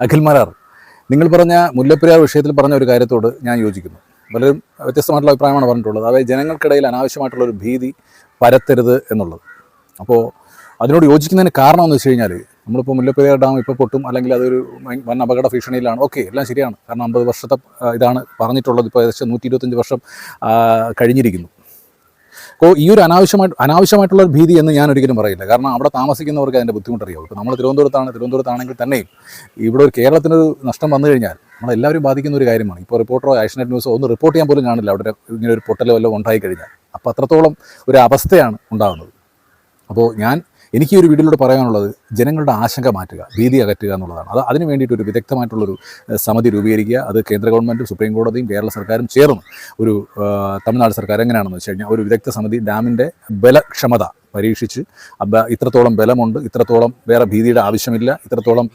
അഖിൽ മാരാർ നിങ്ങൾ പറഞ്ഞ മുല്ലപ്പെരിയാർ വിഷയത്തിൽ പറഞ്ഞ ഒരു കാര്യത്തോട് ഞാൻ യോജിക്കുന്നു. വളരെ വ്യത്യസ്തമായിട്ടുള്ള അഭിപ്രായമാണ് പറഞ്ഞിട്ടുള്ളത്. അതായത് ജനങ്ങൾക്കിടയിൽ അനാവശ്യമായിട്ടുള്ള ഒരു ഭീതി പരത്തരുത് എന്നുള്ളത്. അപ്പോൾ അതിനോട് യോജിക്കുന്നതിന് കാരണം എന്ന് വെച്ച് കഴിഞ്ഞാൽ നമ്മളിപ്പോൾ മുല്ലപ്പെരിയാർ ഡാം ഇപ്പോൾ പൊട്ടും അല്ലെങ്കിൽ അതൊരു വൻ- അപകട ഭീഷണിയിലാണ്. ഓക്കെ എല്ലാം ശരിയാണ്. കാരണം അമ്പത് വർഷത്തെ ഇതാണ് പറഞ്ഞിട്ടുള്ളത്. ഇപ്പോൾ ഏകദേശം നൂറ്റി ഇരുപത്തഞ്ച് വർഷം കഴിഞ്ഞിരിക്കുന്നു. അപ്പോൾ ഈ ഒരു അനാവശ്യമായിട്ട് അനാവശ്യമായിട്ടുള്ള ഭീതി എന്ന് ഞാൻ ഒരിക്കലും പറയില്ല. കാരണം അവിടെ താമസിക്കുന്നവർക്ക് അതിന്റെ ബുദ്ധിമുട്ടറിയാവും ഇപ്പോൾ നമ്മൾ തിരുവനന്തപുരത്താണ്. തിരുവനന്തപുരത്താണെങ്കിൽ തന്നെയും ഇവിടെ ഒരു കേരളത്തിനൊരു നഷ്ടം വന്നു കഴിഞ്ഞാൽ നമ്മളെല്ലാവരും ബാധിക്കുന്ന ഒരു കാര്യമാണ്. ഇപ്പോൾ റിപ്പോർട്ടറോ ഏഷ്യനെറ്റ് ന്യൂസോ ഒന്നും റിപ്പോർട്ട് ചെയ്യാൻ പോലും കാണില്ല. അവിടെ ഇങ്ങനെ ഒരു പൊട്ടലോ വല്ലതും ഉണ്ടായി കഴിഞ്ഞാൽ അപ്പോൾ അത്രത്തോളം ഒരു അവസ്ഥയാണ് ഉണ്ടാകുന്നത്. അപ്പോൾ ഞാൻ എനിക്ക് ഈ ഒരു വീഡിയോയിലൂടെ പറയാനുള്ളത് ജനങ്ങളുടെ ആശങ്ക മാറ്റുക ഭീതി അകറ്റുക എന്നുള്ളതാണ്. അത് അതിന് വേണ്ടിയിട്ട് ഒരു വിദഗ്ധമായിട്ടുള്ളൊരു സമിതി രൂപീകരിക്കുക. അത് കേന്ദ്ര ഗവൺമെന്റും സുപ്രീം കോടതിയും കേരള സർക്കാരും ചേർന്ന് ഒരു തമിഴ്നാട് സർക്കാർ എങ്ങനെയാണെന്ന് വെച്ച് കഴിഞ്ഞാൽ ഒരു വിദഗ്ധ സമിതി ഡാമിന്റെ ബലക്ഷമത പരീക്ഷിച്ച് ഇത്രത്തോളം ബലമുണ്ട് ഇത്രത്തോളം വേറെ ഭീതിയുടെ ആവശ്യമില്ല ഇത്രത്തോളം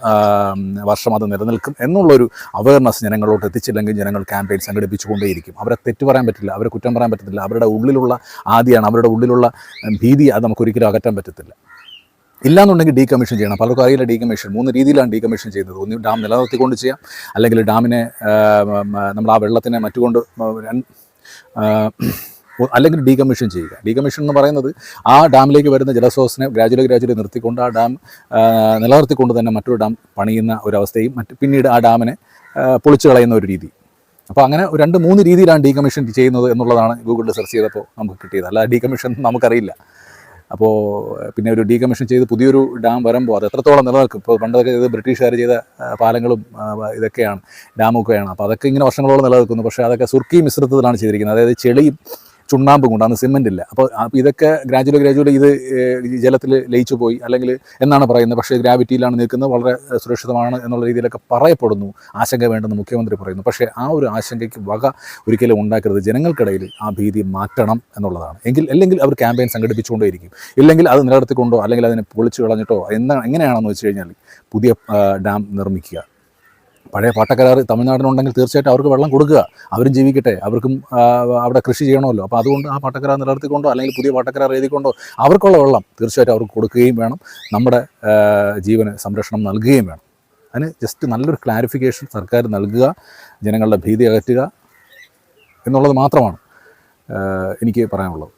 വർഷം അത് നിലനിൽക്കും എന്നുള്ളൊരു അവയർനെസ് ജനങ്ങളോട്ട് എത്തിച്ചില്ലെങ്കിൽ ജനങ്ങൾ ക്യാമ്പയിൻ സംഘടിപ്പിച്ചുകൊണ്ടേയിരിക്കും. അവരെ തെറ്റ് പറയാൻ പറ്റില്ല അവരെ കുറ്റം പറയാൻ പറ്റത്തില്ല അവരുടെ ഉള്ളിലുള്ള ആദ്യമാണ് അവരുടെ ഉള്ളിലുള്ള ഭീതി അത് നമുക്കൊരിക്കലും അകറ്റാൻ പറ്റത്തില്ല. ഇല്ലാന്നുണ്ടെങ്കിൽ ഡീകമ്മീഷൻ ചെയ്യണം. പലർക്കും അറിയില്ല ഡീകമ്മീഷൻ. മൂന്ന് രീതിയിലാണ് ഡീകമ്മീഷൻ ചെയ്യുന്നത് ഒന്ന് ഡാം നിലനിർത്തിക്കൊണ്ട് ചെയ്യാം. അല്ലെങ്കിൽ ഡാമിനെ നമ്മൾ ആ വെള്ളത്തിനെ മറ്റുകൊണ്ട് അല്ലെങ്കിൽ ഡീകമ്മീഷൻ ചെയ്യുക. ഡീകമ്മീഷൻ എന്ന് പറയുന്നത് ആ ഡാമിലേക്ക് വരുന്ന ജലസ്രോതസ്സിനെ ഗ്രാജുവലി ഗ്രാജുവലി നിർത്തിക്കൊണ്ട് ആ ഡാം നിലനിർത്തിക്കൊണ്ട് തന്നെ മറ്റൊരു ഡാം പണിയുന്ന ഒരവസ്ഥയും മറ്റ് പിന്നീട് ആ ഡാമിനെ പൊളിച്ചു കളയുന്ന ഒരു രീതി. അപ്പോൾ അങ്ങനെ രണ്ട് മൂന്ന് രീതിയിലാണ് ഡീകമ്മീഷൻ ചെയ്യുന്നത് എന്നുള്ളതാണ് ഗൂഗിളിൽ സെർച്ച് ചെയ്തപ്പോൾ നമുക്ക് കിട്ടിയത്. അല്ല ഡീകമ്മീഷൻ നമുക്കറിയില്ല. അപ്പോൾ പിന്നെ ഒരു ഡീകമ്മീഷൻ ചെയ്ത് പുതിയൊരു ഡാം വരുമ്പോൾ അത് എത്രത്തോളം നിലനിൽക്കും? ഇപ്പോൾ പണ്ടൊക്കെ ഇത് ബ്രിട്ടീഷുകാർ ചെയ്ത പാലങ്ങളും ഇതൊക്കെയാണ് ഡാമൊക്കെയാണ്. അപ്പോൾ അതൊക്കെ ഇങ്ങനെ വർഷങ്ങളോളം നിലനിൽക്കുന്നു. പക്ഷേ അതൊക്കെ സുർക്കി മിശ്രിതത്തിലാണ് ചെയ്തിരിക്കുന്നത്. അതായത് ചെളിയും ചുണ്ണാമ്പും കൊണ്ടാണ് സിമെന്റ് ഇല്ല. അപ്പോൾ അപ്പോൾ ഇതൊക്കെ ഗ്രാജുവലി ഗ്രാജുവലി ഇത് ജലത്തിൽ ലയിച്ചു പോയി. അല്ലെങ്കിൽ എന്നാണ് പറയുന്നത്? പക്ഷേ ഗ്രാവിറ്റിയിലാണ് നിൽക്കുന്നത്. വളരെ സുരക്ഷിതമാണ് എന്നുള്ള രീതിയിലൊക്കെ പറയപ്പെടുന്നു. ആശങ്ക വേണ്ടെന്ന് മുഖ്യമന്ത്രി പറയുന്നു. പക്ഷേ ആ ഒരു ആശങ്കയ്ക്ക് വക ഒരിക്കലും ഉണ്ടാക്കരുത്. ജനങ്ങൾക്കിടയിൽ ആ ഭീതി മാറ്റണം എന്നുള്ളതാണ്. എങ്കിൽ അല്ലെങ്കിൽ അവർ ക്യാമ്പയിൻ സംഘടിപ്പിച്ചുകൊണ്ടേയിരിക്കും. ഇല്ലെങ്കിൽ അത് നിലനിർത്തിക്കൊണ്ടോ? അല്ലെങ്കിൽ അതിനെ പൊളിച്ചു കളഞ്ഞിട്ടോ? എന്താ എങ്ങനെയാണെന്ന് വെച്ച് കഴിഞ്ഞാൽ പുതിയ ഡാം നിർമ്മിക്കുക. പഴയ പാട്ടക്കരാർ തമിഴ്നാടിനുണ്ടെങ്കിൽ തീർച്ചയായിട്ടും അവർക്ക് വെള്ളം കൊടുക്കുക. അവരും ജീവിക്കട്ടെ. അവർക്കും അവിടെ കൃഷി ചെയ്യണമല്ലോ. അപ്പോൾ അതുകൊണ്ട് ആ പാട്ടക്കരാർ നിലനിർത്തിക്കൊണ്ടോ അല്ലെങ്കിൽ പുതിയ പാട്ടക്കരാർ എഴുതിക്കൊണ്ടോ അവർക്കുള്ള വെള്ളം തീർച്ചയായിട്ടും അവർക്ക് കൊടുക്കുകയും വേണം. നമ്മുടെ ജീവന് സംരക്ഷണം നൽകുകയും വേണം. അതിന് ജസ്റ്റ് നല്ലൊരു ക്ലാരിഫിക്കേഷൻ സർക്കാർ നൽകുക ജനങ്ങളുടെ ഭീതി അകറ്റുക എന്നുള്ളത് മാത്രമാണ് എനിക്ക് പറയാനുള്ളത്.